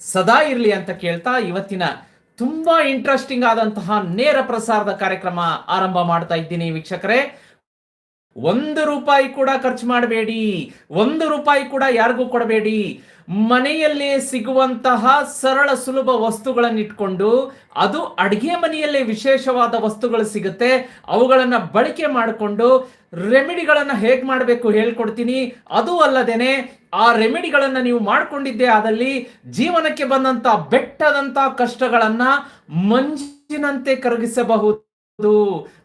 ಸದಾ ಇರಲಿ ಅಂತ ಕೇಳ್ತಾ ಇವತ್ತಿನ ತುಂಬಾ ಇಂಟ್ರೆಸ್ಟಿಂಗ್ ಆದಂತಹ ನೇರ ಪ್ರಸಾರದ ಕಾರ್ಯಕ್ರಮ ಆರಂಭ ಮಾಡ್ತಾ ಇದ್ದೀನಿ ವೀಕ್ಷಕರೇ. ಒಂದು ರೂಪಾಯಿ ಕೂಡ ಖರ್ಚು ಮಾಡಬೇಡಿ. ಒಂದು ರೂಪಾಯಿ ಕೂಡ ಯಾರಿಗೂ ಕೊಡಬೇಡಿ. ಮನೆಯಲ್ಲೇ ಸಿಗುವಂತಹ ಸರಳ ಸುಲಭ ವಸ್ತುಗಳನ್ನು ಇಟ್ಕೊಂಡು ಅದು ಅಡಿಗೆ ಮನೆಯಲ್ಲೇ ವಿಶೇಷವಾದ ವಸ್ತುಗಳು ಸಿಗುತ್ತೆ. ಅವುಗಳನ್ನ ಬಳಕೆ ಮಾಡಿಕೊಂಡು ರೆಮಿಡಿಗಳನ್ನು ಹೇಗೆ ಮಾಡಬೇಕು ಹೇಳ್ಕೊಡ್ತೀನಿ. ಅದು ಅಲ್ಲದೇನೆ ಆ ರೆಮಿಡಿಗಳನ್ನು ನೀವು ಮಾಡ್ಕೊಂಡಿದ್ದೆ ಆದಲ್ಲಿ ಜೀವನಕ್ಕೆ ಬಂದಂತ ಬೆಟ್ಟದಂತ ಕಷ್ಟಗಳನ್ನು ಮಂಜಿನಂತೆ ಕರಗಿಸಬಹುದು.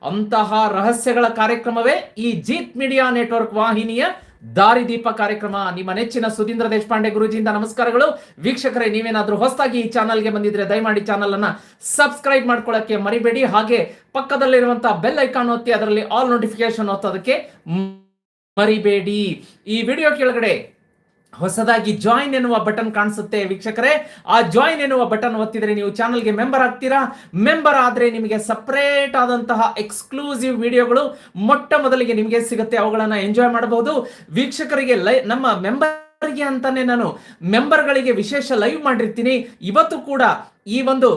ಅಂತಹ ರಹಸ್ಯಗಳ ಕಾರ್ಯಕ್ರಮವೇ ಈ ಜೀತ್ ಮೀಡಿಯಾ ನೆಟ್ವರ್ಕ್ ವಾಹಿನಿಯ ದಾರಿದೀಪ ಕಾರ್ಯಕ್ರಮ ನಿಮ್ಮ ನೆಚ್ಚಿನ ಸುಧೀಂದ್ರ ದೇಶಪಾಂಡೆ ಗುರುಜಿಯಿಂದ ನಮಸ್ಕಾರಗಳು. ವೀಕ್ಷಕರೇ, ನೀವೇನಾದ್ರೂ ಹೊಸದಾಗಿ ಈ ಚಾನಲ್ಗೆ ಬಂದಿದ್ರೆ ದಯಮಾಡಿ ಚಾನಲ್ ಅನ್ನ ಸಬ್ಸ್ಕ್ರೈಬ್ ಮಾಡ್ಕೊಳ್ಳಕ್ಕೆ ಮರಿಬೇಡಿ. ಹಾಗೆ ಪಕ್ಕದಲ್ಲಿರುವಂತಹ ಬೆಲ್ ಐಕಾನ್ ಒತ್ತಿ ಅದರಲ್ಲಿ ಆಲ್ ನೋಟಿಫಿಕೇಶನ್ ಒತ್ತೋದಕ್ಕೆ ಮರಿಬೇಡಿ. ಈ ವಿಡಿಯೋ ಕೆಳಗಡೆ ಹೊಸದಾಗಿ ಜಾಯಿನ್ ಎನ್ನುವ ಬಟನ್ ಕಾಣಿಸುತ್ತೆ ವೀಕ್ಷಕರೇ. ಆ ಜಾಯಿನ್ ಎನ್ನುವ ಬಟನ್ ಒತ್ತಿದ್ರೆ ನೀವು ಚಾನಲ್ಗೆ ಮೆಂಬರ್ ಆಗ್ತೀರಾ? ಮೆಂಬರ್ ಆದ್ರೆ ನಿಮಗೆ ಸಪ್ರೇಟ್ ಆದಂತಹ ಎಕ್ಸ್ಕ್ಲೂಸಿವ್ ವಿಡಿಯೋಗಳು ಮೊಟ್ಟ ಮೊದಲಿಗೆ ನಿಮಗೆ ಸಿಗುತ್ತೆ. ಅವುಗಳನ್ನು ಎಂಜಾಯ್ ಮಾಡಬಹುದು. ವೀಕ್ಷಕರಿಗೆ ಲೈ, ನಮ್ಮ ಮೆಂಬರ್ಗೆ ಅಂತಾನೆ ನಾನು ಮೆಂಬರ್ಗಳಿಗೆ ವಿಶೇಷ ಲೈವ್ ಮಾಡಿರ್ತೀನಿ. ಇವತ್ತು ಕೂಡ ಈ ಒಂದು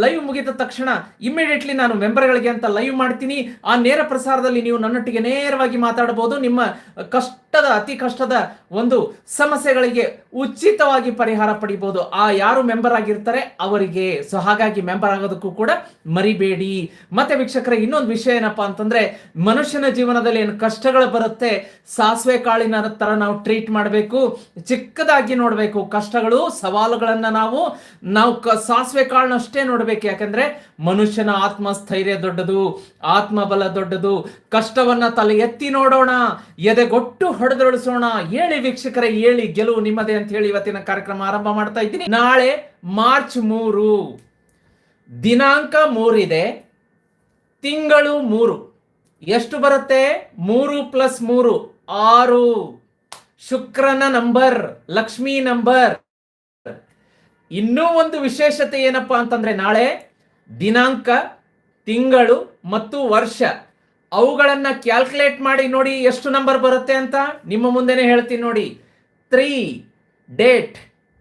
ಲೈವ್ ಮುಗಿದ ತಕ್ಷಣ ಇಮಿಡಿಯೇಟ್ಲಿ ನಾನು ಮೆಂಬರ್ಗಳಿಗೆ ಅಂತ ಲೈವ್ ಮಾಡ್ತೀನಿ. ಆ ನೇರ ಪ್ರಸಾರದಲ್ಲಿ ನೀವು ನನ್ನೊಟ್ಟಿಗೆ ನೇರವಾಗಿ ಮಾತಾಡಬಹುದು. ನಿಮ್ಮ ಕಷ್ಟದ ಅತಿ ಕಷ್ಟದ ಒಂದು ಸಮಸ್ಯೆಗಳಿಗೆ ಉಚಿತವಾಗಿ ಪರಿಹಾರ ಪಡಿಬಹುದು ಆ ಯಾರು ಮೆಂಬರ್ ಆಗಿರ್ತಾರೆ ಅವರಿಗೆ. ಸೊ ಹಾಗಾಗಿ ಮೆಂಬರ್ ಆಗೋದಕ್ಕೂ ಕೂಡ ಮರಿಬೇಡಿ. ಮತ್ತೆ ವೀಕ್ಷಕರ, ಇನ್ನೊಂದು ವಿಷಯ ಏನಪ್ಪಾ ಅಂತಂದ್ರೆ, ಮನುಷ್ಯನ ಜೀವನದಲ್ಲಿ ಏನು ಕಷ್ಟಗಳು ಬರುತ್ತೆ, ಸಾಸಿವೆ ಕಾಳಿನ ತರ ನಾವು ಟ್ರೀಟ್ ಮಾಡಬೇಕು, ಚಿಕ್ಕದಾಗಿ ನೋಡಬೇಕು ಕಷ್ಟಗಳು, ಸವಾಲುಗಳನ್ನ ನಾವು ನಾವು ಸಾಸಿವೆ ಕಾಳನ್ನಷ್ಟೇ ನೋಡ್ಬೇಕು. ಯಾಕಂದ್ರೆ, ಮನುಷ್ಯನ ಆತ್ಮಸ್ಥೈರ್ಯ ದೊಡ್ಡದು, ಆತ್ಮಬಲ ದೊಡ್ಡದು, ಕಷ್ಟವನ್ನ ತಲೆ ಎತ್ತಿ ನೋಡೋಣ, ಎದೆಗೊಟ್ಟು ಹೊಡೆದೊಳಿಸೋಣ ಹೇಳಿ ವೀಕ್ಷಕರ, ಹೇಳಿ ಗೆಲುವು ನಿಮ್ಮದೇ ಅಂತ ಹೇಳಿ ಇವತ್ತಿನ ಕಾರ್ಯಕ್ರಮ ಆರಂಭ ಮಾಡ್ತಾ ಇದ್ದೀನಿ. ನಾಳೆ ಮಾರ್ಚ್ ಮೂರು, ದಿನಾಂಕ ಮೂರಿದೆ. ತಿಂಗಳು ಮೂರು. ಎಷ್ಟು ಬರುತ್ತೆ? ಮೂರು ಪ್ಲಸ್ ಮೂರು, ಆರು. ಶುಕ್ರನ ನಂಬರ್, ಲಕ್ಷ್ಮಿ ನಂಬರ್. ಇನ್ನೂ ಒಂದು ವಿಶೇಷತೆ ಏನಪ್ಪಾ ಅಂತಂದ್ರೆ ನಾಳೆ ದಿನಾಂಕ, ತಿಂಗಳು ಮತ್ತು ವರ್ಷ. ಅವುಗಳನ್ನ ಕ್ಯಾಲ್ಕುಲೇಟ್ ಮಾಡಿ ನೋಡಿ ಎಷ್ಟು ನಂಬರ್ ಬರುತ್ತೆ ಅಂತ ನಿಮ್ಮ ಮುಂದೆನೆ ಹೇಳ್ತೀನಿ ನೋಡಿ. ತ್ರೀ, ಡೇಟ್,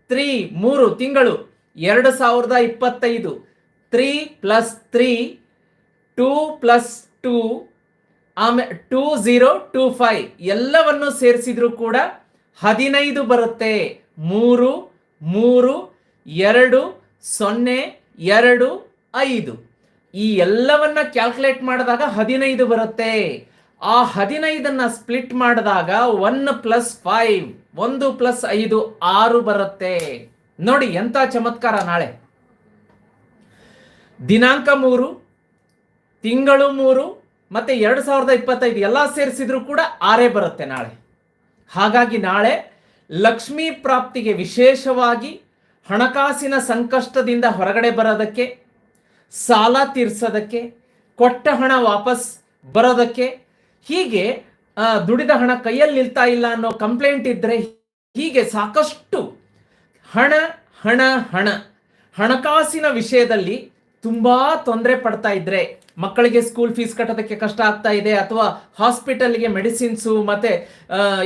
ತ್ರೀ, ಮೂರು, ತಿಂಗಳು, ಎರಡು ಸಾವಿರದ ಇಪ್ಪತ್ತೈದು. Three plus three, two plus two ಆಮೇಲೆ ಟೂ ಝೀರೋ ಟೂ ಫೈವ್. ಎಲ್ಲವನ್ನು ಸೇರಿಸಿದ್ರು ಕೂಡ ಹದಿನೈದು ಬರುತ್ತೆ. ಮೂರು ಮೂರು, ಎರಡು, ಸೊನ್ನೆ, ಎರಡು, ಐದು. ಈ ಎಲ್ಲವನ್ನ ಕ್ಯಾಲ್ಕುಲೇಟ್ ಮಾಡಿದಾಗ ಹದಿನೈದು ಬರುತ್ತೆ. ಆ ಹದಿನೈದನ್ನ ಸ್ಪ್ಲಿಟ್ ಮಾಡಿದಾಗ ಒನ್ ಪ್ಲಸ್ ಫೈವ್ ಒಂದು ಪ್ಲಸ್ ಐದು, ಆರು ಬರುತ್ತೆ. ನೋಡಿ ಎಂತ ಚಮತ್ಕಾರ ನಾಳೆ. ದಿನಾಂಕ ಮೂರು, ತಿಂಗಳು ಮೂರು, ಮತ್ತೆ ಎರಡು ಸಾವಿರದ ಇಪ್ಪತ್ತೈದು ಎಲ್ಲ ಸೇರಿಸಿದ್ರು ಕೂಡ ಆರೇ ಬರುತ್ತೆ ನಾಳೆ. ಹಾಗಾಗಿ ನಾಳೆ ಲಕ್ಷ್ಮೀ ಪ್ರಾಪ್ತಿಗೆ ವಿಶೇಷವಾಗಿ ಹಣಕಾಸಿನ ಸಂಕಷ್ಟದಿಂದ ಹೊರಗಡೆ ಬರೋದಕ್ಕೆ ಸಾಲ ತೀರ್ಸೋದಕ್ಕೆ, ಕೊಟ್ಟ ಹಣ ವಾಪಸ್ ಬರೋದಕ್ಕೆ, ಹೀಗೆ ದುಡಿದ ಹಣ ಕೈಯಲ್ಲಿ ನಿಲ್ತಾ ಇಲ್ಲ ಅನ್ನೋ ಕಂಪ್ಲೇಂಟ್ ಇದ್ದರೆ ಹೀಗೆ ಸಾಕಷ್ಟು ಹಣ ಹಣ ಹಣ, ಹಣಕಾಸಿನ ವಿಷಯದಲ್ಲಿ ತುಂಬಾ ತೊಂದರೆ ಪಡ್ತಾ ಇದ್ರೆ, ಮಕ್ಕಳಿಗೆ ಸ್ಕೂಲ್ ಫೀಸ್ ಕಟ್ಟೋದಕ್ಕೆ ಕಷ್ಟ ಆಗ್ತಾ ಇದೆ ಅಥವಾ ಹಾಸ್ಪಿಟಲ್ಗೆ ಮೆಡಿಸಿನ್ಸು ಮತ್ತೆ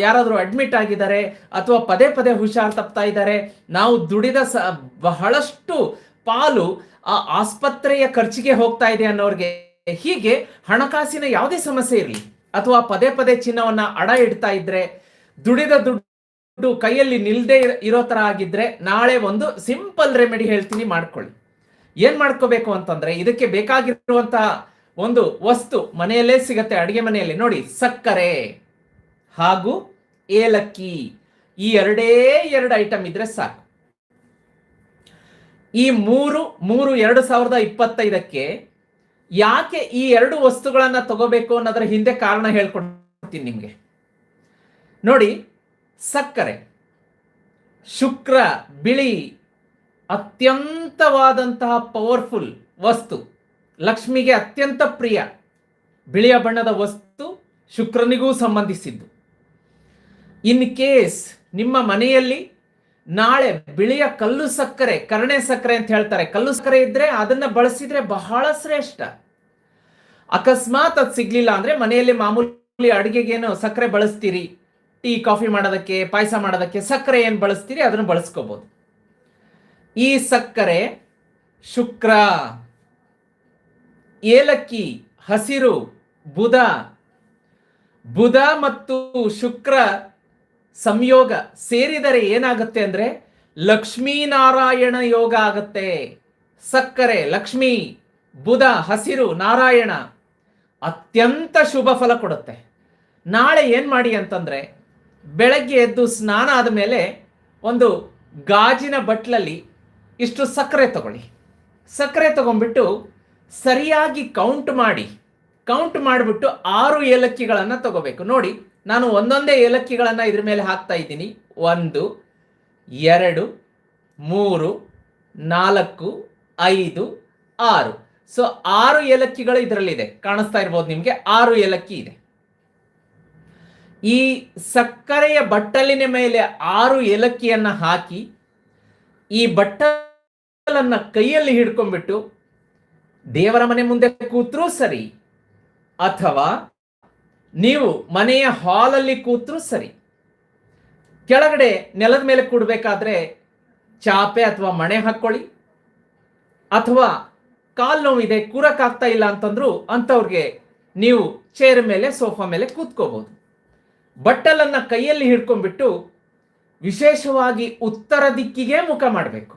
ಯಾರಾದರೂ ಅಡ್ಮಿಟ್ ಆಗಿದ್ದಾರೆ ಅಥವಾ ಪದೇ ಪದೇ ಹುಷಾರು ತಪ್ತಾ ಇದ್ದಾರೆ, ನಾವು ದುಡಿದ ಸ, ಬಹಳಷ್ಟು ಪಾಲು ಆ ಆಸ್ಪತ್ರೆಯ ಖರ್ಚಿಗೆ ಹೋಗ್ತಾ ಇದೆ ಅನ್ನೋರಿಗೆ ಹೀಗೆ ಹಣಕಾಸಿನ ಯಾವುದೇ ಸಮಸ್ಯೆ ಇರಲಿ ಅಥವಾ ಪದೇ ಪದೇ ಚಿನ್ನವನ್ನ ಅಡ ಇಡ್ತಾ ಇದ್ರೆ, ದುಡಿದ ದುಡ್ಡು ಕೈಯಲ್ಲಿ ನಿಲ್ದೇ ಇರ- ತರ ಆಗಿದ್ರೆ ನಾಳೆ ಒಂದು ಸಿಂಪಲ್ ರೆಮಿಡಿ ಹೇಳ್ತೀನಿ ಮಾಡ್ಕೊಳ್ಳಿ. ಏನ್ ಮಾಡ್ಕೋಬೇಕು ಅಂತಂದ್ರೆ ಇದಕ್ಕೆ ಬೇಕಾಗಿರುವಂತಹ ಒಂದು ವಸ್ತು ಮನೆಯಲ್ಲೇ ಸಿಗತ್ತೆ ಅಡಿಗೆ ಮನೆಯಲ್ಲಿ. ನೋಡಿ, ಸಕ್ಕರೆ ಹಾಗೂ ಏಲಕ್ಕಿ, ಈ ಎರಡೇ ಎರಡು ಐಟಮ್ ಇದ್ರೆ ಸಾಕು. ಈ ಮೂರು ಮೂರು ಎರಡು ಸಾವಿರದ ಇಪ್ಪತ್ತೈದಕ್ಕೆ ಯಾಕೆ ಈ ಎರಡು ವಸ್ತುಗಳನ್ನ ತಗೋಬೇಕು ಅನ್ನೋದ್ರ ಹಿಂದೆ ಕಾರಣ ಹೇಳ್ಕೊಡ್ತೀನಿ ನಿಮಗೆ. ನೋಡಿ, ಸಕ್ಕರೆ, ಶುಕ್ರ, ಬಿಳಿ, ಅತ್ಯಂತವಾದಂತಹ ಪವರ್ಫುಲ್ ವಸ್ತು, ಲಕ್ಷ್ಮಿಗೆ ಅತ್ಯಂತ ಪ್ರಿಯ, ಬಿಳಿಯ ಬಣ್ಣದ ವಸ್ತು ಶುಕ್ರನಿಗೂ ಸಂಬಂಧಿಸಿದ್ದು. ಇನ್ ಕೇಸ್ ನಿಮ್ಮ ಮನೆಯಲ್ಲಿ ನಾಳೆ ಬಿಳಿಯ ಕಲ್ಲು ಸಕ್ಕರೆ, ಕರ್ಣೆ ಸಕ್ಕರೆ ಅಂತ ಹೇಳ್ತಾರೆ. ಕಲ್ಲು ಸಕ್ಕರೆ ಇದ್ರೆ ಅದನ್ನ ಬಳಸಿದ್ರೆ ಬಹಳ ಶ್ರೇಷ್ಠ. ಅಕಸ್ಮಾತ್ ಅದು ಸಿಗ್ಲಿಲ್ಲ ಅಂದ್ರೆ ಮನೆಯಲ್ಲಿ ಮಾಮೂಲಿ ಅಡುಗೆಗೇನು ಸಕ್ಕರೆ ಬಳಸ್ತೀರಿ. ಟೀ, ಕಾಫಿ ಮಾಡೋದಕ್ಕೆ, ಪಾಯಸ ಮಾಡೋದಕ್ಕೆ ಸಕ್ಕರೆ ಏನು ಬಳಸ್ತೀರಿ, ಅದನ್ನು ಬಳಸ್ಕೋಬಹುದು ಈ ಸಕ್ಕರೆ ಶುಕ್ರ, ಏಲಕ್ಕಿ, ಹಸಿರು, ಬುಧ ಬುಧ ಮತ್ತು ಶುಕ್ರ ಸಂಯೋಗ ಸೇರಿದರೆ ಏನಾಗುತ್ತೆ ಅಂದರೆ ಲಕ್ಷ್ಮೀನಾರಾಯಣ ಯೋಗ ಆಗುತ್ತೆ. ಸಕ್ಕರೆ, ಲಕ್ಷ್ಮಿ, ಬುಧ, ಹಸಿರು, ನಾರಾಯಣ ಅತ್ಯಂತ ಶುಭ ಫಲ ಕೊಡುತ್ತೆ. ನಾಳೆ ಏನು ಮಾಡಿ ಅಂತಂದರೆ ಬೆಳಗ್ಗೆ ಎದ್ದು ಸ್ನಾನ ಆದ ಮೇಲೆ ಒಂದು ಗಾಜಿನ ಬಟ್ಲಲ್ಲಿ ಇಷ್ಟು ಸಕ್ಕರೆ ತಗೊಳ್ಳಿ. ಸಕ್ಕರೆ ತಗೊಂಡ್ಬಿಟ್ಟು ಸರಿಯಾಗಿ ಕೌಂಟ್ ಮಾಡಿ ಕೌಂಟ್ ಮಾಡಿಬಿಟ್ಟು ಆರು ಏಲಕ್ಕಿಗಳನ್ನು ತಗೋಬೇಕು. ನೋಡಿ ನಾನು ಒಂದೊಂದೇ ಏಲಕ್ಕಿಗಳನ್ನು ಇದ್ರ ಮೇಲೆ ಹಾಕ್ತಾ ಇದ್ದೀನಿ. ಒಂದು, ಎರಡು, ಮೂರು, ನಾಲ್ಕು, ಐದು, ಆರು. ಸೊ ಆರು ಏಲಕ್ಕಿಗಳು ಇದರಲ್ಲಿದೆ. ಕಾಣಿಸ್ತಾ ಇರ್ಬೋದು ನಿಮಗೆ? ಆರು ಏಲಕ್ಕಿ ಇದೆ. ಈ ಸಕ್ಕರೆಯ ಬಟ್ಟಲಿನ ಮೇಲೆ ಆರು ಏಲಕ್ಕಿಯನ್ನ ಹಾಕಿ, ಈ ಬಟ್ಟಲನ್ನ ಕೈಯಲ್ಲಿ ಹಿಡ್ಕೊಂಡ್ಬಿಟ್ಟು ದೇವರ ಮನೆ ಮುಂದೆ ಕೂತರೂ ಸರಿ ಅಥವಾ ನೀವು ಮನೆಯ ಹಾಲಲ್ಲಿ ಕೂತರು ಸರಿ. ಕೆಳಗಡೆ ನೆಲದ ಮೇಲೆ ಕೂಡಬೇಕಾದ್ರೆ ಚಾಪೆ ಅಥವಾ ಮಣೆ ಹಾಕ್ಕೊಳ್ಳಿ ಅಥವಾ ಕಾಲು ನೋವಿದೆ ಕೂರಕ್ಕಾಗ್ತಾ ಇಲ್ಲ ಅಂತಂದ್ರು ಅಂಥವ್ರಿಗೆ ನೀವು ಚೇರ್ ಮೇಲೆ, ಸೋಫಾ ಮೇಲೆ ಕೂತ್ಕೋಬಹುದು ಬಟ್ಟಲನ್ನು ಕೈಯಲ್ಲಿ ಹಿಡ್ಕೊಂಡ್ಬಿಟ್ಟು ವಿಶೇಷವಾಗಿ ಉತ್ತರ ದಿಕ್ಕಿಗೆ ಮುಖ ಮಾಡಬೇಕು.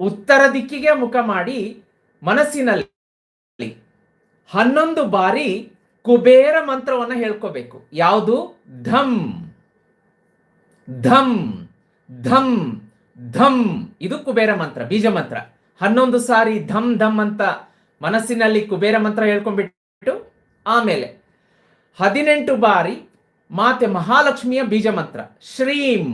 ಉತ್ತರ ದಿಕ್ಕಿಗೆ ಮುಖ ಮಾಡಿ ಮನಸ್ಸಿನಲ್ಲಿ ಹನ್ನೊಂದು ಬಾರಿ ಕುಬೇರ ಮಂತ್ರವನ್ನು ಹೇಳ್ಕೋಬೇಕು. ಯಾವುದು? ಧಮ್ ಧಮ್ ಧಮ್ ಧಮ್ ಇದು ಕುಬೇರ ಮಂತ್ರ ಬೀಜ ಮಂತ್ರ. ಹನ್ನೊಂದು ಸಾರಿ ಧಮ್ ಧಮ್ ಅಂತ ಮನಸ್ಸಿನಲ್ಲಿ ಕುಬೇರ ಮಂತ್ರ ಹೇಳ್ಕೊಂಡ್ಬಿಟ್ಟು ಆಮೇಲೆ ಹದಿನೆಂಟು ಬಾರಿ ಮಾತೆ ಮಹಾಲಕ್ಷ್ಮಿಯ ಬೀಜ ಮಂತ್ರ ಶ್ರೀಂ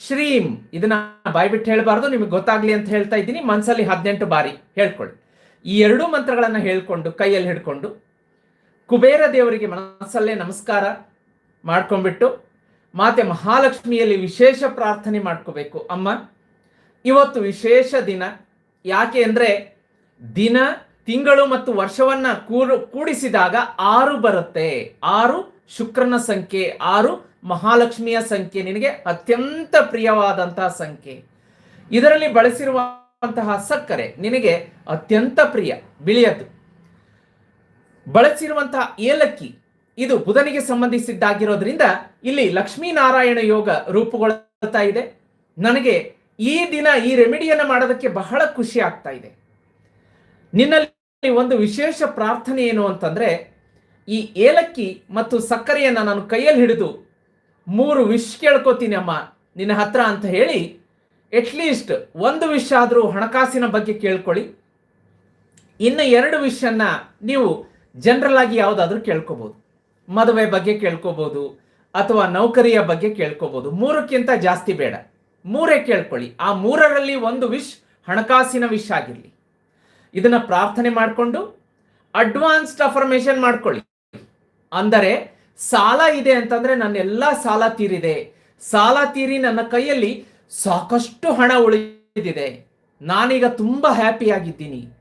ಶ್ರೀಂ. ಇದನ್ನ ಬಾಯ್ಬಿಟ್ಟು ಹೇಳಬಾರ್ದು ನಿಮಗೆ ಗೊತ್ತಾಗ್ಲಿ ಅಂತ ಹೇಳ್ತಾ ಇದ್ದೀನಿ. ಮನಸ್ಸಲ್ಲಿ ಹದಿನೆಂಟು ಬಾರಿ ಹೇಳ್ಕೊಳ್ಳಿ. ಈ ಎರಡೂ ಮಂತ್ರಗಳನ್ನ ಹೇಳ್ಕೊಂಡು ಕೈಯಲ್ಲಿ ಹಿಡ್ಕೊಂಡು ಕುಬೇರ ದೇವರಿಗೆ ಮನಸ್ಸಲ್ಲೇ ನಮಸ್ಕಾರ ಮಾಡ್ಕೊಂಡ್ಬಿಟ್ಟು ಮಾತೆ ಮಹಾಲಕ್ಷ್ಮಿಯಲ್ಲಿ ವಿಶೇಷ ಪ್ರಾರ್ಥನೆ ಮಾಡ್ಕೋಬೇಕು. ಅಮ್ಮ, ಇವತ್ತು ವಿಶೇಷ ದಿನ. ಯಾಕೆ ಅಂದರೆ ದಿನ, ತಿಂಗಳು ಮತ್ತು ವರ್ಷವನ್ನ ಕೂರು, ಕೂಡಿಸಿದಾಗ ಆರು ಬರುತ್ತೆ. ಆರು ಶುಕ್ರನ ಸಂಖ್ಯೆ, ಆರು ಮಹಾಲಕ್ಷ್ಮಿಯ ಸಂಖ್ಯೆ. ನಿನಗೆ ಅತ್ಯಂತ ಪ್ರಿಯವಾದಂತಹ ಸಂಖ್ಯೆ. ಇದರಲ್ಲಿ ಬಳಸಿರುವಂತಹ ಸಕ್ಕರೆ ನಿನಗೆ ಅತ್ಯಂತ ಪ್ರಿಯ ಬಿಳಿಯದ್ದು ಬಳಸಿರುವಂತಹ ಏಲಕ್ಕಿ ಇದು ಬುಧನಿಗೆ ಸಂಬಂಧಿಸಿದ್ದಾಗಿರೋದ್ರಿಂದ ಇಲ್ಲಿ ಲಕ್ಷ್ಮೀನಾರಾಯಣ ಯೋಗ ರೂಪುಗೊಳ್ಳುತ್ತಾ ಇದೆ. ನನಗೆ ಈ ದಿನ ಈ ರೆಮಿಡಿಯನ್ನು ಮಾಡೋದಕ್ಕೆ ಬಹಳ ಖುಷಿ ಆಗ್ತಾ ಇದೆ. ನಿನ್ನಲ್ಲಿ ಒಂದು ವಿಶೇಷ ಪ್ರಾರ್ಥನೆ ಏನು ಅಂತಂದ್ರೆ, ಈ ಏಲಕ್ಕಿ ಮತ್ತು ಸಕ್ಕರೆಯನ್ನು ನಾನು ಕೈಯಲ್ಲಿ ಹಿಡಿದು ಮೂರು ವಿಶ್ ಕೇಳ್ಕೊತೀನಿ ಅಮ್ಮ, ನಿನ್ನ ಹತ್ರ ಅಂತ ಹೇಳಿ ಅಟ್ಲೀಸ್ಟ್ ಒಂದು ವಿಷ ಆದರೂ ಹಣಕಾಸಿನ ಬಗ್ಗೆ ಕೇಳ್ಕೊಳ್ಳಿ. ಇನ್ನು ಎರಡು ವಿಷನ್ನ ನೀವು ಜನರಲ್ ಆಗಿ ಯಾವುದಾದ್ರೂ ಕೇಳ್ಕೋಬಹುದು ಮದುವೆ ಬಗ್ಗೆ ಕೇಳ್ಕೋಬಹುದು ಅಥವಾ ನೌಕರಿಯ ಬಗ್ಗೆ ಕೇಳ್ಕೋಬಹುದು ಮೂರಕ್ಕಿಂತ ಜಾಸ್ತಿ ಬೇಡ. ಮೂರೇ ಕೇಳ್ಕೊಳ್ಳಿ. ಆ ಮೂರರಲ್ಲಿ ಒಂದು ವಿಶ್ ಹಣಕಾಸಿನ ವಿಶ್ ಆಗಿರಲಿ. ಇದನ್ನ ಪ್ರಾರ್ಥನೆ ಮಾಡಿಕೊಂಡು ಅಡ್ವಾನ್ಸ್ಡ್ ಅಫರ್ಮೇಶನ್ ಮಾಡ್ಕೊಳ್ಳಿ. ಅಂದರೆ ಸಾಲ ಇದೆ ಅಂತಂದ್ರೆ ನನ್ನ ಎಲ್ಲ ಸಾಲ ತೀರಿದೆ. ಸಾಲ ತೀರಿ ನನ್ನ ಕೈಯಲ್ಲಿ ಸಾಕಷ್ಟು ಹಣ ಉಳಿದಿದೆ. ನಾನೀಗ ತುಂಬಾ ಹ್ಯಾಪಿ ಆಗಿದ್ದೀನಿ.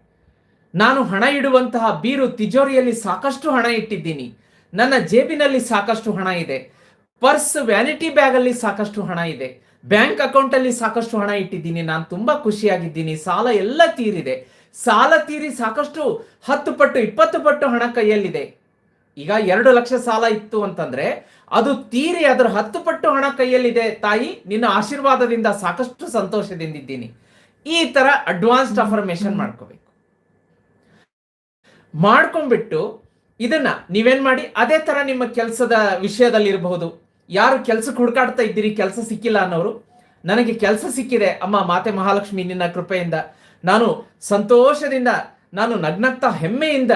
ನಾನು ಹಣ ಇಡುವಂತಹ ಬೀರು ತಿಜೋರಿಯಲ್ಲಿ ಸಾಕಷ್ಟು ಹಣ ಇಟ್ಟಿದ್ದೀನಿ. ನನ್ನ ಜೇಬಿನಲ್ಲಿ ಸಾಕಷ್ಟು ಹಣ ಇದೆ. ಪರ್ಸ್ ವ್ಯಾನಿಟಿ ಬ್ಯಾಗ್ ಅಲ್ಲಿ ಸಾಕಷ್ಟು ಹಣ ಇದೆ. ಬ್ಯಾಂಕ್ ಅಕೌಂಟ್ ಅಲ್ಲಿ ಸಾಕಷ್ಟು ಹಣ ಇಟ್ಟಿದ್ದೀನಿ. ನಾನು ತುಂಬಾ ಖುಷಿಯಾಗಿದ್ದೀನಿ. ಸಾಲ ಎಲ್ಲ ತೀರಿದೆ. ಸಾಲ ತೀರಿ ಸಾಕಷ್ಟು ಹತ್ತು ಪಟ್ಟು, ಇಪ್ಪತ್ತು ಪಟ್ಟು ಹಣ ಕೈಯಲ್ಲಿದೆ. ಈಗ ಎರಡು ಲಕ್ಷ ಸಾಲ ಇತ್ತು ಅಂತಂದ್ರೆ ಅದು ತೀರಿ ಅದರ ಹತ್ತು ಪಟ್ಟು ಹಣ ಕೈಯಲ್ಲಿದೆ ತಾಯಿ. ನಿನ್ನ ಆಶೀರ್ವಾದದಿಂದ ಸಾಕಷ್ಟು ಸಂತೋಷದಿಂದಿದ್ದೀನಿ ಈ ತರ ಅಡ್ವಾನ್ಸ್ಡ್ ಅಫರ್ಮೇಶನ್ ಮಾಡ್ಕೋಬೇಕು. ಮಾಡ್ಕೊಂಡ್ಬಿಟ್ಟು ಇದನ್ನ ನೀವೇನ್ ಮಾಡಿ ಅದೇ ತರ ನಿಮ್ಮ ಕೆಲಸದ ವಿಷಯದಲ್ಲಿ ಇರಬಹುದು ಯಾರು ಕೆಲ್ಸಕ್ಕೆ ಹುಡುಕಾಡ್ತಾ ಇದ್ದೀರಿ, ಕೆಲಸ ಸಿಕ್ಕಿಲ್ಲ ಅನ್ನೋರು, ನನಗೆ ಕೆಲಸ ಸಿಕ್ಕಿದೆ, ಅಮ್ಮ ಮಾತೆ ಮಹಾಲಕ್ಷ್ಮಿ ನಿನ್ನ ಕೃಪೆಯಿಂದ. ನಾನು ಸಂತೋಷದಿಂದ, ನಾನು ನಗ್ನಗ್ತಾ ಹೆಮ್ಮೆಯಿಂದ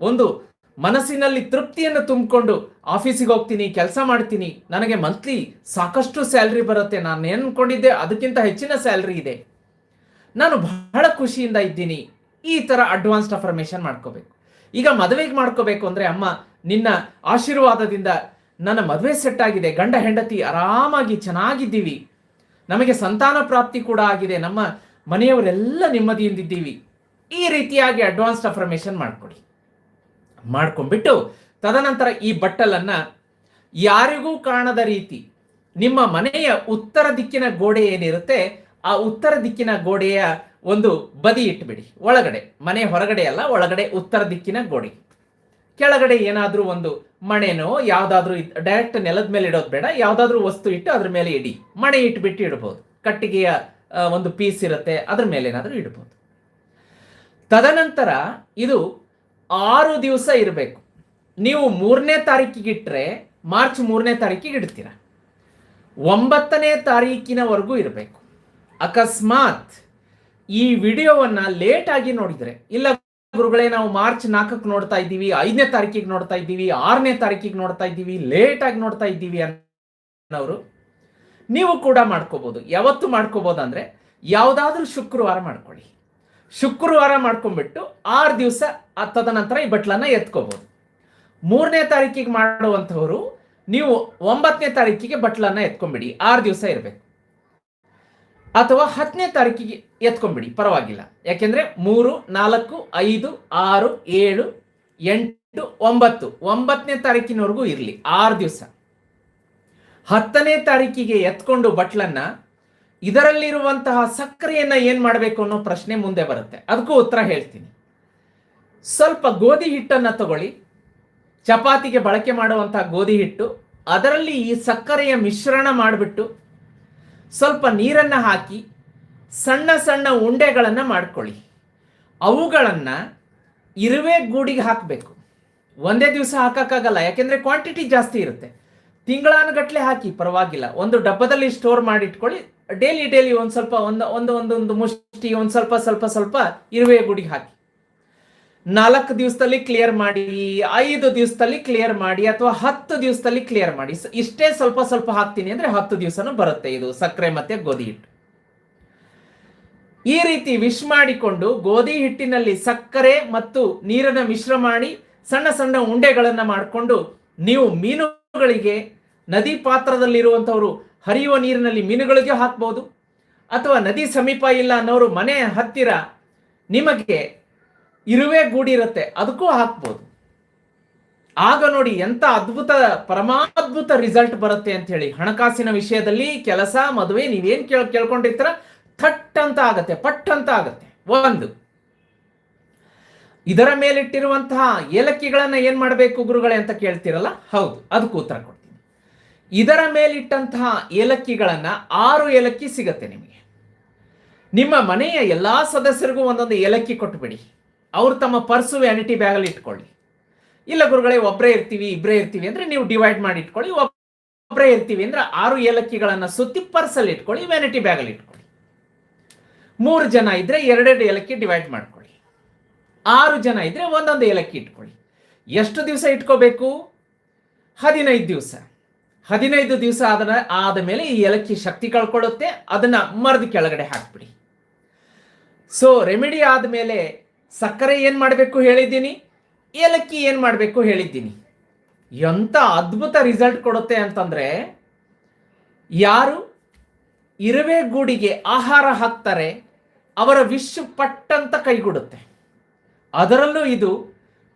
ಒಂದು ಮನಸ್ಸಿನಲ್ಲಿ ತೃಪ್ತಿಯನ್ನು ತುಂಬಿಕೊಂಡು ಆಫೀಸಿಗೆ ಹೋಗ್ತೀನಿ, ಕೆಲಸ ಮಾಡ್ತೀನಿ. ನನಗೆ ಮಂತ್ಲಿ ಸಾಕಷ್ಟು ಸ್ಯಾಲ್ರಿ ಬರುತ್ತೆ. ನಾನು ಅಂದ್ಕೊಂಡಿದ್ದೆ ಅದಕ್ಕಿಂತ ಹೆಚ್ಚಿನ ಸ್ಯಾಲ್ರಿ ಇದೆ. ನಾನು ಬಹಳ ಖುಷಿಯಿಂದ ಇದ್ದೀನಿ. ಈ ತರ ಅಡ್ವಾನ್ಸ್ಡ್ ಅಫರ್ಮೇಷನ್ ಮಾಡ್ಕೋಬೇಕು. ಈಗ ಮದುವೆಗೆ ಮಾಡ್ಕೋಬೇಕು ಅಂದ್ರೆ ಅಮ್ಮ, ನಿನ್ನ ಆಶೀರ್ವಾದದಿಂದ ನನ್ನ ಮದುವೆ ಸೆಟ್ ಆಗಿದೆ, ಗಂಡ, ಹೆಂಡತಿ ಆರಾಮಾಗಿ ಚೆನ್ನಾಗಿದ್ದೀವಿ. ನಮಗೆ ಸಂತಾನ ಪ್ರಾಪ್ತಿ ಕೂಡ ಆಗಿದೆ, ನಮ್ಮ ಮನೆಯವರೆಲ್ಲ ನೆಮ್ಮದಿಯಿಂದಿದ್ದೀವಿ. ಈ ರೀತಿಯಾಗಿ ಅಡ್ವಾನ್ಸ್ಡ್ ಅಫರ್ಮೇಷನ್ ಮಾಡ್ಕೊಡಿ. ಮಾಡ್ಕೊಂಡ್ಬಿಟ್ಟು ತದನಂತರ ಈ ಬಟ್ಟಲನ್ನ ಯಾರಿಗೂ ಕಾಣದ ರೀತಿ, ನಿಮ್ಮ ಮನೆಯ ಉತ್ತರ ದಿಕ್ಕಿನ ಗೋಡೆ ಏನಿರುತ್ತೆ, ಆ ಉತ್ತರ ದಿಕ್ಕಿನ ಗೋಡೆಯ ಒಂದು ಬದಿ ಇಟ್ಬಿಡಿ. ಒಳಗಡೆ, ಮನೆ ಹೊರಗಡೆ ಅಲ್ಲ, ಒಳಗಡೆ ಉತ್ತರ ದಿಕ್ಕಿನ ಗೋಡೆ. ಕೆಳಗಡೆ ಏನಾದರೂ ಒಂದು ಮಣೆನೋ, ಯಾವುದಾದ್ರೂ ಡೈರೆಕ್ಟ್ ನೆಲದ ಮೇಲೆ ಇಡೋದು ಬೇಡ, ಯಾವುದಾದ್ರೂ ವಸ್ತು ಇಟ್ಟು ಅದ್ರ ಮೇಲೆ ಇಡಿ. ಮಣೆ ಇಟ್ಬಿಟ್ಟು ಇಡ್ಬೋದು. ಕಟ್ಟಿಗೆಯ ಒಂದು ಪೀಸ್ ಇರುತ್ತೆ, ಅದ್ರ ಮೇಲೆ ಏನಾದರೂ ಇಡ್ಬೋದು. ತದನಂತರ ಇದು ಆರು ದಿವಸ ಇರಬೇಕು. ನೀವು ಮೂರನೇ ತಾರೀಕಿಗೆ ಇಟ್ಟರೆ ಮಾರ್ಚ್ ಮೂರನೇ ತಾರೀಕಿಗೆ ಇಡ್ತೀರ. ಒಂಬತ್ತನೇ ತಾರೀಕಿನವರೆಗೂ ಇರಬೇಕು. ಅಕಸ್ಮಾತ್ ಈ ವಿಡಿಯೋವನ್ನ ಲೇಟ್ ಆಗಿ ನೋಡಿದ್ರೆ, ಇಲ್ಲ ಗುರುಗಳೇ, ನಾವು ಮಾರ್ಚ್ ನಾಲ್ಕಕ್ಕೆ ನೋಡ್ತಾ ಇದ್ದೀವಿ, ಐದನೇ ತಾರೀಕಿಗೆ ನೋಡ್ತಾ ಇದ್ದೀವಿ, ಆರನೇ ತಾರೀಕಿಗೆ ನೋಡ್ತಾ ಇದ್ದೀವಿ ಲೇಟ್ ಆಗಿ ನೋಡ್ತಾ ಇದ್ದೀವಿ ಅನ್ನೋರು, ನೀವು ಕೂಡ ಮಾಡ್ಕೋಬಹುದು ಯಾವತ್ತು ಮಾಡ್ಕೋಬಹುದು ಅಂದ್ರೆ, ಯಾವುದಾದ್ರೂ ಶುಕ್ರವಾರ ಮಾಡ್ಕೊಳ್ಳಿ. ಶುಕ್ರವಾರ ಮಾಡ್ಕೊಂಡ್ಬಿಟ್ಟು ಆರು ದಿವಸ ತದನಂತರ ಈ ಬಟ್ಲನ್ನ ಎತ್ಕೋಬಹುದು ಮೂರನೇ ತಾರೀಕಿಗೆ ಮಾಡುವಂಥವರು, ನೀವು ಒಂಬತ್ತನೇ ತಾರೀಕಿಗೆ ಬಟ್ಲನ್ನ ಎತ್ಕೊಂಡ್ಬಿಡಿ. ಆರು ದಿವಸ ಇರಬೇಕು. ಅಥವಾ ಹತ್ತನೇ ತಾರೀಕಿಗೆ ಎತ್ಕೊಂಡ್ಬಿಡಿ, ಪರವಾಗಿಲ್ಲ. ಯಾಕೆಂದ್ರೆ ಮೂರು, ನಾಲ್ಕು, ಐದು, ಆರು, ಏಳು, ಎಂಟು, ಒಂಬತ್ತು. ಒಂಬತ್ತನೇ ತಾರೀಕಿನವರೆಗೂ ಇರಲಿ, ಆರು ದಿವಸ. ಹತ್ತನೇ ತಾರೀಕಿಗೆ ಎತ್ಕೊಂಡು ಬಟ್ಲನ್ನ ಇದರಲ್ಲಿರುವಂತಹ ಸಕ್ಕರೆಯನ್ನ ಏನ್ ಮಾಡಬೇಕು ಅನ್ನೋ ಪ್ರಶ್ನೆ ಮುಂದೆ ಬರುತ್ತೆ. ಅದಕ್ಕೂ ಉತ್ತರ ಹೇಳ್ತೀನಿ. ಸ್ವಲ್ಪ ಗೋಧಿ ಹಿಟ್ಟನ್ನ ತಗೊಳ್ಳಿ. ಚಪಾತಿಗೆ ಬಳಕೆ ಮಾಡುವಂತಹ ಗೋಧಿ ಹಿಟ್ಟು, ಅದರಲ್ಲಿ ಈ ಸಕ್ಕರೆಯ ಮಿಶ್ರಣ ಮಾಡಿಬಿಟ್ಟು ಸ್ವಲ್ಪ ನೀರನ್ನು ಹಾಕಿ ಸಣ್ಣ ಸಣ್ಣ ಉಂಡೆಗಳನ್ನು ಮಾಡ್ಕೊಳ್ಳಿ. ಅವುಗಳನ್ನು ಇರುವೆ ಗೂಡಿಗೆ ಹಾಕಬೇಕು. ಒಂದೇ ದಿವಸ ಹಾಕೋಕ್ಕಾಗಲ್ಲ, ಯಾಕೆಂದರೆ ಕ್ವಾಂಟಿಟಿ ಜಾಸ್ತಿ ಇರುತ್ತೆ. ತಿಂಗಳಾನುಗಟ್ಟಲೆ ಹಾಕಿ, ಪರವಾಗಿಲ್ಲ. ಒಂದು ಡಬ್ಬದಲ್ಲಿ ಸ್ಟೋರ್ ಮಾಡಿಟ್ಕೊಳ್ಳಿ ಡೈಲಿ ಡೈಲಿ ಒಂದು ಸ್ವಲ್ಪ ಒಂದು ಒಂದು ಒಂದು ಮುಷ್ಟಿ, ಒಂದು ಸ್ವಲ್ಪ ಸ್ವಲ್ಪ ಸ್ವಲ್ಪ ಇರುವೆ ಗುಡಿಗೆ ಹಾಕಿ. ನಾಲ್ಕು ದಿವಸದಲ್ಲಿ ಕ್ಲಿಯರ್ ಮಾಡಿ, ಐದು ದಿವಸದಲ್ಲಿ ಕ್ಲಿಯರ್ ಮಾಡಿ ಅಥವಾ ಹತ್ತು ದಿವಸದಲ್ಲಿ ಕ್ಲಿಯರ್ ಮಾಡಿ. ಇಷ್ಟೇ ಸ್ವಲ್ಪ ಸ್ವಲ್ಪ ಹಾಕ್ತೀನಿ ಅಂದ್ರೆ ಹತ್ತು ದಿವಸನೂ ಬರುತ್ತೆ ಇದು ಸಕ್ಕರೆ ಮತ್ತೆ ಗೋಧಿ ಹಿಟ್ಟು. ಈ ರೀತಿ ವಿಶ್ ಮಾಡಿಕೊಂಡು ಗೋಧಿ ಹಿಟ್ಟಿನಲ್ಲಿ ಸಕ್ಕರೆ ಮತ್ತು ನೀರನ್ನು ಮಿಶ್ರ ಮಾಡಿ ಸಣ್ಣ ಸಣ್ಣ ಉಂಡೆಗಳನ್ನು ಮಾಡಿಕೊಂಡು ನೀವು ಮೀನುಗಳಿಗೆ, ನದಿ ಪಾತ್ರದಲ್ಲಿರುವಂಥವರು ಹರಿಯುವ ನೀರಿನಲ್ಲಿ ಮೀನುಗಳಿಗೆ ಹಾಕ್ಬೋದು. ಅಥವಾ ನದಿ ಸಮೀಪ ಇಲ್ಲ ಅನ್ನೋರು ಮನೆ ಹತ್ತಿರ ನಿಮಗೆ ಇರುವೆ ಗೂಡಿರುತ್ತೆ, ಅದಕ್ಕೂ ಹಾಕ್ಬೋದು. ಆಗ ನೋಡಿ ಎಂತ ಅದ್ಭುತ, ಪರಮಾದ್ಭುತ ರಿಸಲ್ಟ್ ಬರುತ್ತೆ ಅಂತ ಹೇಳಿ ಹಣಕಾಸಿನ ವಿಷಯದಲ್ಲಿ ಕೆಲಸ, ಮದುವೆ, ನೀವೇನ್ ಕೇಳ್, ಕೇಳ್ಕೊಂಡಿರ್ತೀರ ಥಟ್ ಅಂತ ಆಗತ್ತೆ ಪಟ್ ಅಂತ ಆಗತ್ತೆ. ಒಂದು, ಇದರ ಮೇಲಿಟ್ಟಿರುವಂತಹ ಏಲಕ್ಕಿಗಳನ್ನ ಏನ್ ಮಾಡಬೇಕು ಗುರುಗಳೇ ಅಂತ ಕೇಳ್ತಿರಲ್ಲ? ಹೌದು, ಅದಕ್ಕೂ ಉತ್ತರ ಕೊಡ್ತೀನಿ. ಇದರ ಮೇಲಿಟ್ಟಂತಹ ಏಲಕ್ಕಿಗಳನ್ನ ಆರು ಏಲಕ್ಕಿ ಸಿಗತ್ತೆ ನಿಮಗೆ. ನಿಮ್ಮ ಮನೆಯ ಎಲ್ಲಾ ಸದಸ್ಯರಿಗೂ ಒಂದೊಂದು ಏಲಕ್ಕಿ ಕೊಟ್ಟುಬಿಡಿ ಅವ್ರು ತಮ್ಮ ಪರ್ಸು ವ್ಯಾನಿಟಿ ಬ್ಯಾಗಲ್ಲಿ ಇಟ್ಕೊಳ್ಳಿ. ಇಲ್ಲ ಗುರುಗಳೇ ಒಬ್ಬರೇ ಇರ್ತೀವಿ ಇಬ್ಬರೇ ಇರ್ತೀವಿ ಅಂದ್ರೆ ನೀವು ಡಿವೈಡ್ ಮಾಡಿ ಇಟ್ಕೊಳ್ಳಿ. ಒಬ್ಬರೇ ಇರ್ತೀವಿ ಅಂದ್ರೆ ಆರು ಏಲಕ್ಕಿಗಳನ್ನು ಸುತ್ತಿ ಪರ್ಸಲ್ಲಿ ಇಟ್ಕೊಳ್ಳಿ ವ್ಯಾನಿಟಿ ಬ್ಯಾಗಲ್ಲಿ ಇಟ್ಕೊಳ್ಳಿ. ಮೂರು ಜನ ಇದ್ರೆ ಎರಡೆರಡು ಏಲಕ್ಕಿ ಡಿವೈಡ್ ಮಾಡ್ಕೊಳ್ಳಿ. ಆರು ಜನ ಇದ್ರೆ ಒಂದೊಂದು ಏಲಕ್ಕಿ ಇಟ್ಕೊಳ್ಳಿ. ಎಷ್ಟು ದಿವಸ ಇಟ್ಕೋಬೇಕು? ಹದಿನೈದು ದಿವಸ. ಹದಿನೈದು ದಿವಸ ಆದ ಆದ ಮೇಲೆ ಈ ಏಲಕ್ಕಿ ಶಕ್ತಿ ಕಳ್ಕೊಳ್ಳುತ್ತೆ, ಅದನ್ನ ಮರದ ಕೆಳಗಡೆ ಹಾಕ್ಬಿಡಿ. ಸೊ ರೆಮಿಡಿ ಆದಮೇಲೆ ಸಕ್ಕರೆ ಏನು ಮಾಡಬೇಕು ಹೇಳಿದ್ದೀನಿ? ಏಲಕ್ಕಿ ಏನು ಮಾಡಬೇಕು ಹೇಳಿದ್ದೀನಿ? ಎಂಥ ಅದ್ಭುತ ರಿಸಲ್ಟ್ ಕೊಡುತ್ತೆ ಅಂತಂದ್ರೆ, ಯಾರು ಇರುವೆ ಗೂಡಿಗೆ ಆಹಾರ ಹಾಕ್ತಾರೆ, ಅವರ ವಿಶ್ ಪಟ್ಟಂತ ಕೈಗೂಡುತ್ತೆ. ಅದರಲ್ಲೂ ಇದು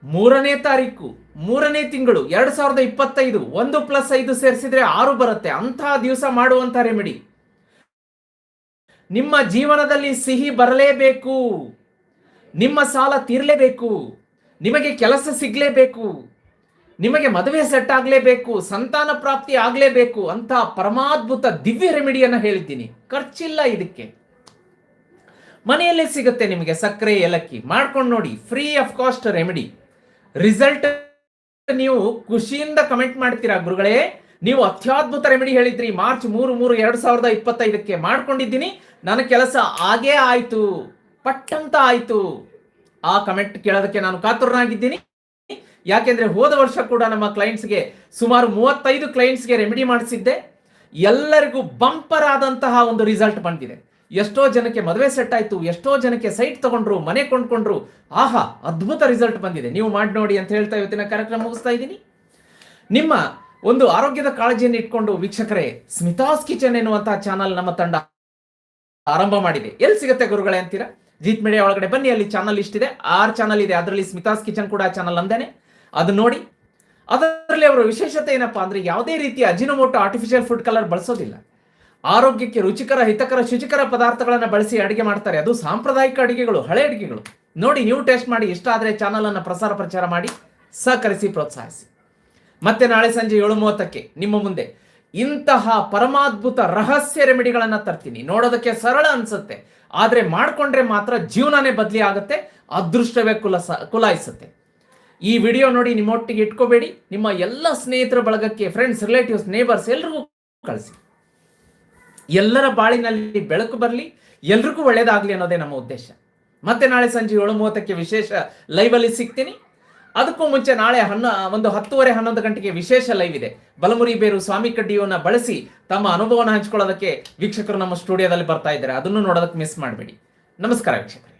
ಮೂರನೇ ತಾರೀಕು, ಮೂರನೇ ತಿಂಗಳು, ಎರಡು ಸಾವಿರದ ಇಪ್ಪತ್ತೈದು, ಒಂದು ಪ್ಲಸ್ ಐದು ಸೇರಿಸಿದ್ರೆ ಆರು ಬರುತ್ತೆ. ಅಂತಹ ದಿವಸ ಮಾಡುವಂತ ರೆಮಿಡಿ ನಿಮ್ಮ ಜೀವನದಲ್ಲಿ ಸಿಹಿ ಬರಲೇಬೇಕು. ನಿಮ್ಮ ಸಾಲ ತೀರಲೇಬೇಕು, ನಿಮಗೆ ಕೆಲಸ ಸಿಗ್ಲೇಬೇಕು, ನಿಮಗೆ ಮದುವೆ ಸೆಟ್ ಆಗಲೇಬೇಕು, ಸಂತಾನ ಪ್ರಾಪ್ತಿ ಆಗಲೇಬೇಕು ಅಂತ ಪರಮಾದ್ಭುತ ದಿವ್ಯ ರೆಮಿಡಿಯನ್ನು ಹೇಳಿದ್ದೀನಿ. ಖರ್ಚಿಲ್ಲ ಇದಕ್ಕೆ. ಮನೆಯಲ್ಲೇ ಸಿಗುತ್ತೆ ನಿಮಗೆ ಸಕ್ಕರೆ, ಏಲಕ್ಕಿ. ಮಾಡ್ಕೊಂಡು ನೋಡಿ free of cost remedy result ನೀವು ಖುಷಿಯಿಂದ ಕಮೆಂಟ್ ಮಾಡ್ತೀರಾ ಗುರುಗಳೇ? ನೀವು ಅತ್ಯದ್ಭುತ ರೆಮಿಡಿ ಹೇಳಿದ್ರಿ. ಮಾರ್ಚ್ ಮೂರು ಮೂರು ಎರಡ್ ಸಾವಿರದ ಇಪ್ಪತ್ತೈದಕ್ಕೆ ಮಾಡ್ಕೊಂಡಿದ್ದೀನಿ. ನನ್ನ ಕೆಲಸ ಆಗೇ ಆಯ್ತು. ಪಟ್ಟಂತ ಆಯ್ತು ಆ ಕಮೆಂಟ್ ಕೇಳೋದಕ್ಕೆ ನಾನು ಕಾತುರನಾಗಿದ್ದೀನಿ. ಯಾಕೆಂದ್ರೆ ಹೋದ ವರ್ಷ ಕೂಡ ನಮ್ಮ ಕ್ಲೈಂಟ್ಸ್ಗೆ ಸುಮಾರು ಮೂವತ್ತೈದು ಕ್ಲೈಂಟ್ಸ್ಗೆ ರೆಮಿಡಿ ಮಾಡಿಸಿದ್ದೆ. ಎಲ್ಲರಿಗೂ ಬಂಪರ್ ಆದಂತಹ ಒಂದು ರಿಸಲ್ಟ್ ಬಂದಿದೆ. ಎಷ್ಟೋ ಜನಕ್ಕೆ ಮದುವೆ ಸೆಟ್ ಆಯ್ತು, ಎಷ್ಟೋ ಜನಕ್ಕೆ ಸೈಟ್ ತಗೊಂಡ್ರು, ಮನೆ ಕೊಂಡ್ಕೊಂಡ್ರು, ಆಹಾ, ಅದ್ಭುತ ರಿಸಲ್ಟ್ ಬಂದಿದೆ. ನೀವು ಮಾಡಿ ನೋಡಿ ಅಂತ ಹೇಳ್ತಾ ಇವತ್ತಿನ ಕಾರ್ಯಕ್ರಮ ಮುಗಿಸ್ತಾ ಇದ್ದೀನಿ. ನಿಮ್ಮ ಒಂದು ಆರೋಗ್ಯದ ಕಾಳಜಿಯನ್ನು ಇಟ್ಕೊಂಡು ವೀಕ್ಷಕರೇ ಸ್ಮಿತಾಸ್ ಕಿಚನ್ ಎನ್ನುವಂತಹ ಚಾನಲ್ ನಮ್ಮ ತಂಡ ಆರಂಭ ಮಾಡಿದೆ. ಎಲ್ಲಿ ಸಿಗುತ್ತೆ ಗುರುಗಳೇ ಅಂತೀರಾ? ಜೀತ್ ಮೀಡಿಯಾ ಒಳಗಡೆ ಬನ್ನಿ, ಅಲ್ಲಿ ಚಾನಲ್ ಇಷ್ಟಿದೆ ಆರ್ ಚಾನಲ್ ಇದೆ. ಅದರಲ್ಲಿ ಸ್ಮಿತಾಸ್ ಕಿಚನ್ ಕೂಡ ಚಾನಲ್ ಅಂದೇನೆ. ಅದು ನೋಡಿ. ಅದರಲ್ಲಿ ಅವರ ವಿಶೇಷತೆ ಏನಪ್ಪಾ ಅಂದ್ರೆ ಯಾವುದೇ ರೀತಿಯ ಅಜಿನೋಮೋಟೋ ಆರ್ಟಿಫಿಷಿಯಲ್ ಫುಡ್ ಕಲರ್ ಬಳಸೋದಿಲ್ಲ. ಆರೋಗ್ಯಕ್ಕೆ ರುಚಿಕರ, ಹಿತಕರ, ಶುಚಿಕರ ಪದಾರ್ಥಗಳನ್ನು ಬಳಸಿ ಅಡಿಗೆ ಮಾಡ್ತಾರೆ. ಅದು ಸಾಂಪ್ರದಾಯಿಕ ಅಡಿಗೆಗಳು, ಹಳೆ ಅಡಿಗೆಗಳು. ನೋಡಿ, ನೀವು ಟೇಸ್ಟ್ ಮಾಡಿ, ಇಷ್ಟ ಚಾನಲ್ ಅನ್ನು ಪ್ರಸಾರ ಪ್ರಚಾರ ಮಾಡಿ, ಸಹಕರಿಸಿ, ಪ್ರೋತ್ಸಾಹಿಸಿ. ಮತ್ತೆ ನಾಳೆ ಸಂಜೆ ಏಳು ಮೂವತ್ತಕ್ಕೆ ನಿಮ್ಮ ಮುಂದೆ ಇಂತಹ ಪರಮಾದ್ಭುತ ರಹಸ್ಯ ರೆಮಿಡಿಗಳನ್ನ ತರ್ತೀನಿ. ನೋಡೋದಕ್ಕೆ ಸರಳ ಅನ್ಸುತ್ತೆ. ಆದ್ರೆ ಮಾಡಿಕೊಂಡ್ರೆ ಮಾತ್ರ ಜೀವನನೇ ಬದಲಿ ಆಗುತ್ತೆ, ಅದೃಷ್ಟವೇ ಕುಲಸ ಕುಲಾಯಿಸುತ್ತೆ. ಈ ವಿಡಿಯೋ ನೋಡಿ ನಿಮ್ಮೊಟ್ಟಿಗೆ ಇಟ್ಕೋಬೇಡಿ, ನಿಮ್ಮ ಎಲ್ಲ ಸ್ನೇಹಿತರ ಬಳಗಕ್ಕೆ ಫ್ರೆಂಡ್ಸ್ ರಿಲೇಟಿವ್ಸ್ ನೇಬರ್ಸ್ ಎಲ್ರಿಗೂ ಕಳಿಸಿ. ಎಲ್ಲರ ಬಾಳಿನಲ್ಲಿ ಬೆಳಕು ಬರಲಿ, ಎಲ್ರಿಗೂ ಒಳ್ಳೇದಾಗಲಿ ಅನ್ನೋದೇ ನಮ್ಮ ಉದ್ದೇಶ. ಮತ್ತೆ ನಾಳೆ ಸಂಜೆ ಏಳು ಮೂವತ್ತಕ್ಕೆ ವಿಶೇಷ ಲೈವ್ ಸಿಗ್ತೀನಿ. ಅದಕ್ಕೂ ಮುಂಚೆ ನಾಳೆ ಹನ್ನ, ಒಂದು ಹತ್ತುವರೆ ಹನ್ನೊಂದು ಗಂಟೆಗೆ ವಿಶೇಷ ಲೈವ್ ಇದೆ. ಬಲಮುರಿ ಬೇರು ಸ್ವಾಮಿ ಕಡ್ಡಿಯವನ್ನ ಬಳಸಿ ತಮ್ಮ ಅನುಭವನ ಹಂಚ್ಕೊಳ್ಳೋದಕ್ಕೆ ವೀಕ್ಷಕರು ನಮ್ಮ ಸ್ಟುಡಿಯೋದಲ್ಲಿ ಬರ್ತಾ ಇದ್ದಾರೆ. ಅದನ್ನು ನೋಡೋದಕ್ಕೆ ಮಿಸ್ ಮಾಡಬೇಡಿ. ನಮಸ್ಕಾರ ವೀಕ್ಷಕರೇ.